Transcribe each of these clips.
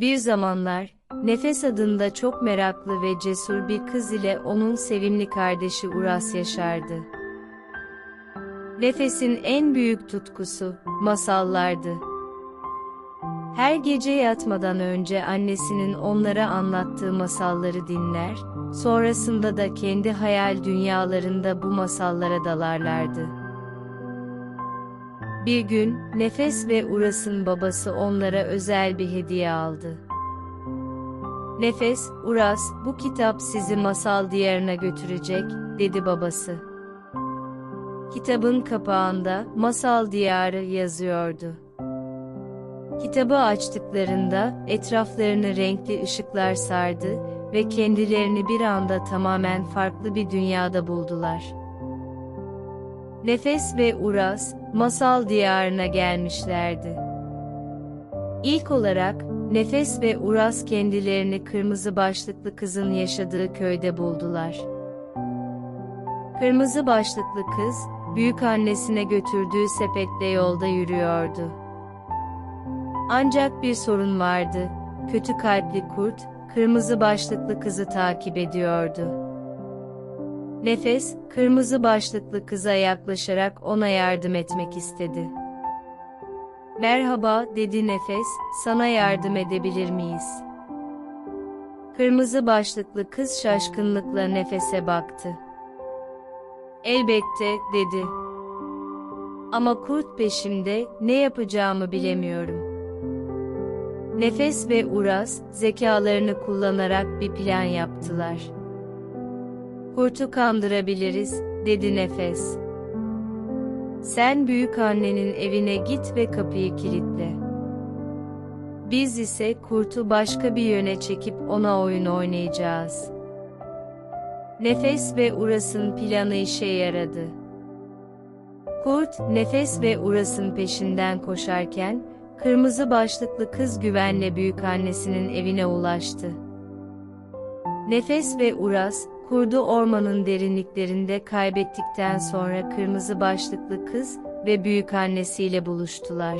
Bir zamanlar, Nefes adında çok meraklı ve cesur bir kız ile onun sevimli kardeşi Uras yaşardı. Nefes'in en büyük tutkusu, masallardı. Her gece yatmadan önce annesinin onlara anlattığı masalları dinler, sonrasında da kendi hayal dünyalarında bu masallara dalarlardı. Bir gün, Nefes ve Uras'ın babası onlara özel bir hediye aldı. Nefes, Uras, bu kitap sizi masal diyarına götürecek, dedi babası. Kitabın kapağında, masal diyarı yazıyordu. Kitabı açtıklarında, etraflarını renkli ışıklar sardı ve kendilerini bir anda tamamen farklı bir dünyada buldular. Nefes ve Uras, masal diyarına gelmişlerdi. İlk olarak, Nefes ve Uras kendilerini kırmızı başlıklı kızın yaşadığı köyde buldular. Kırmızı başlıklı kız, büyük annesine götürdüğü sepetle yolda yürüyordu. Ancak bir sorun vardı. Kötü kalpli kurt, kırmızı başlıklı kızı takip ediyordu. Nefes, kırmızı başlıklı kıza yaklaşarak ona yardım etmek istedi. Merhaba, dedi Nefes, sana yardım edebilir miyiz? Kırmızı başlıklı kız şaşkınlıkla Nefes'e baktı. Elbette, dedi. Ama kurt peşimde, ne yapacağımı bilemiyorum. Nefes ve Uras, zekalarını kullanarak bir plan yaptılar. Kurtu kandırabiliriz, dedi Nefes. Sen büyük annenin evine git ve kapıyı kilitle. Biz ise kurtu başka bir yöne çekip ona oyun oynayacağız. Nefes ve Uras'ın planı işe yaradı. Kurt, Nefes ve Uras'ın peşinden koşarken, kırmızı başlıklı kız güvenle büyük annesinin evine ulaştı. Nefes ve Uras, kurdu ormanın derinliklerinde kaybettikten sonra kırmızı başlıklı kız ve büyük annesiyle buluştular.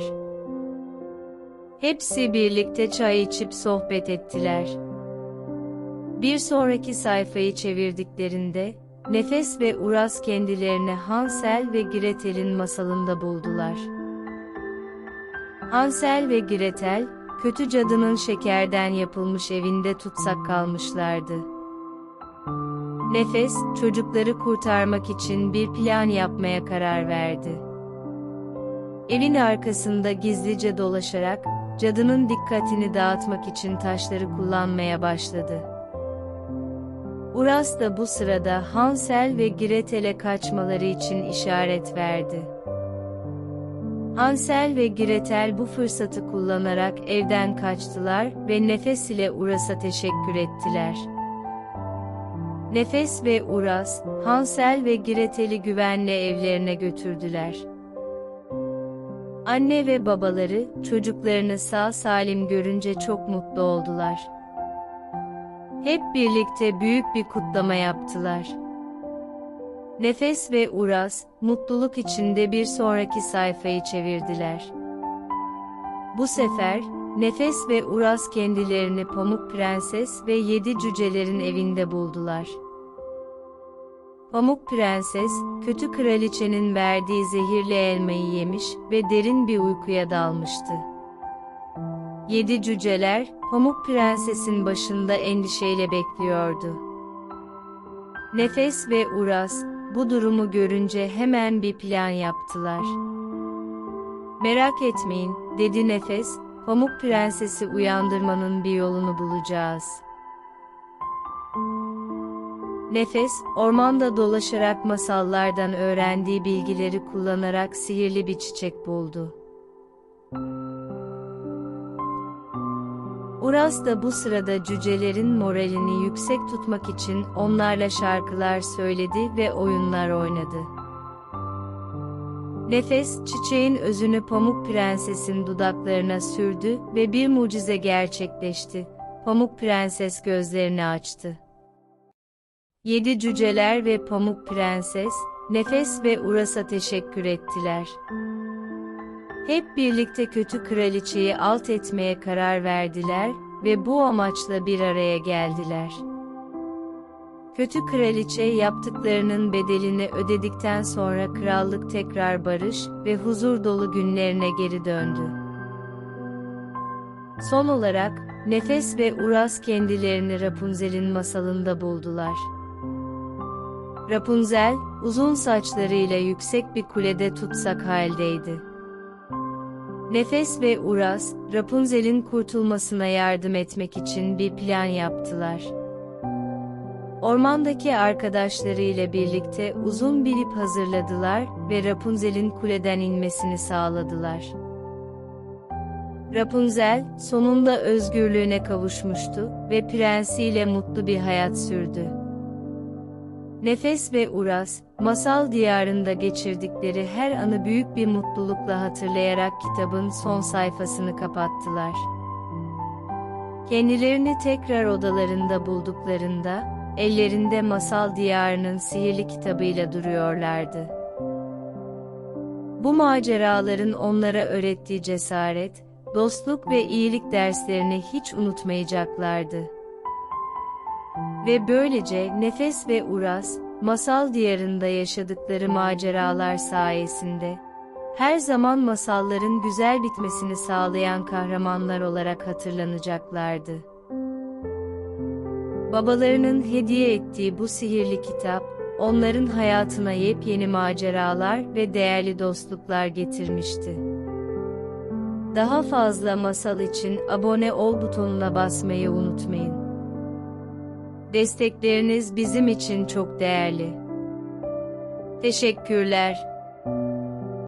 Hepsi birlikte çay içip sohbet ettiler. Bir sonraki sayfayı çevirdiklerinde, Nefes ve Uras kendilerini Hansel ve Gretel'in masalında buldular. Hansel ve Gretel, kötü cadının şekerden yapılmış evinde tutsak kalmışlardı. Nefes, çocukları kurtarmak için bir plan yapmaya karar verdi. Evin arkasında gizlice dolaşarak, cadının dikkatini dağıtmak için taşları kullanmaya başladı. Uras da bu sırada Hansel ve Gretel'e kaçmaları için işaret verdi. Hansel ve Gretel bu fırsatı kullanarak evden kaçtılar ve Nefes ile Uras'a teşekkür ettiler. Nefes ve Uras, Hansel ve Gretel'i güvenle evlerine götürdüler. Anne ve babaları, çocuklarını sağ salim görünce çok mutlu oldular. Hep birlikte büyük bir kutlama yaptılar. Nefes ve Uras, mutluluk içinde bir sonraki sayfayı çevirdiler. Bu sefer, Nefes ve Uras kendilerini Pamuk Prenses ve yedi cücelerin evinde buldular. Pamuk Prenses, kötü kraliçenin verdiği zehirli elmayı yemiş ve derin bir uykuya dalmıştı. Yedi cüceler, Pamuk Prenses'in başında endişeyle bekliyordu. Nefes ve Uras, bu durumu görünce hemen bir plan yaptılar. Merak etmeyin, dedi Nefes, Pamuk Prenses'i uyandırmanın bir yolunu bulacağız. Nefes, ormanda dolaşarak masallardan öğrendiği bilgileri kullanarak sihirli bir çiçek buldu. Uras da bu sırada cücelerin moralini yüksek tutmak için onlarla şarkılar söyledi ve oyunlar oynadı. Nefes, çiçeğin özünü Pamuk Prenses'in dudaklarına sürdü ve bir mucize gerçekleşti. Pamuk Prenses gözlerini açtı. Yedi cüceler ve Pamuk Prenses, Nefes ve Uras'a teşekkür ettiler. Hep birlikte kötü kraliçeyi alt etmeye karar verdiler ve bu amaçla bir araya geldiler. Kötü kraliçe yaptıklarının bedelini ödedikten sonra krallık tekrar barış ve huzur dolu günlerine geri döndü. Son olarak, Nefes ve Uras kendilerini Rapunzel'in masalında buldular. Rapunzel, uzun saçlarıyla yüksek bir kulede tutsak haldeydi. Nefes ve Uras, Rapunzel'in kurtulmasına yardım etmek için bir plan yaptılar. Ormandaki arkadaşlarıyla birlikte uzun bir ip hazırladılar ve Rapunzel'in kuleden inmesini sağladılar. Rapunzel, sonunda özgürlüğüne kavuşmuştu ve prensiyle mutlu bir hayat sürdü. Nefes ve Uras, masal diyarında geçirdikleri her anı büyük bir mutlulukla hatırlayarak kitabın son sayfasını kapattılar. Kendilerini tekrar odalarında bulduklarında, ellerinde masal diyarının sihirli kitabıyla duruyorlardı. Bu maceraların onlara öğrettiği cesaret, dostluk ve iyilik derslerini hiç unutmayacaklardı. Ve böylece Nefes ve Uras, masal diyarında yaşadıkları maceralar sayesinde, her zaman masalların güzel bitmesini sağlayan kahramanlar olarak hatırlanacaklardı. Babalarının hediye ettiği bu sihirli kitap, onların hayatına yepyeni maceralar ve değerli dostluklar getirmişti. Daha fazla masal için abone ol butonuna basmayı unutmayın. Destekleriniz bizim için çok değerli. Teşekkürler.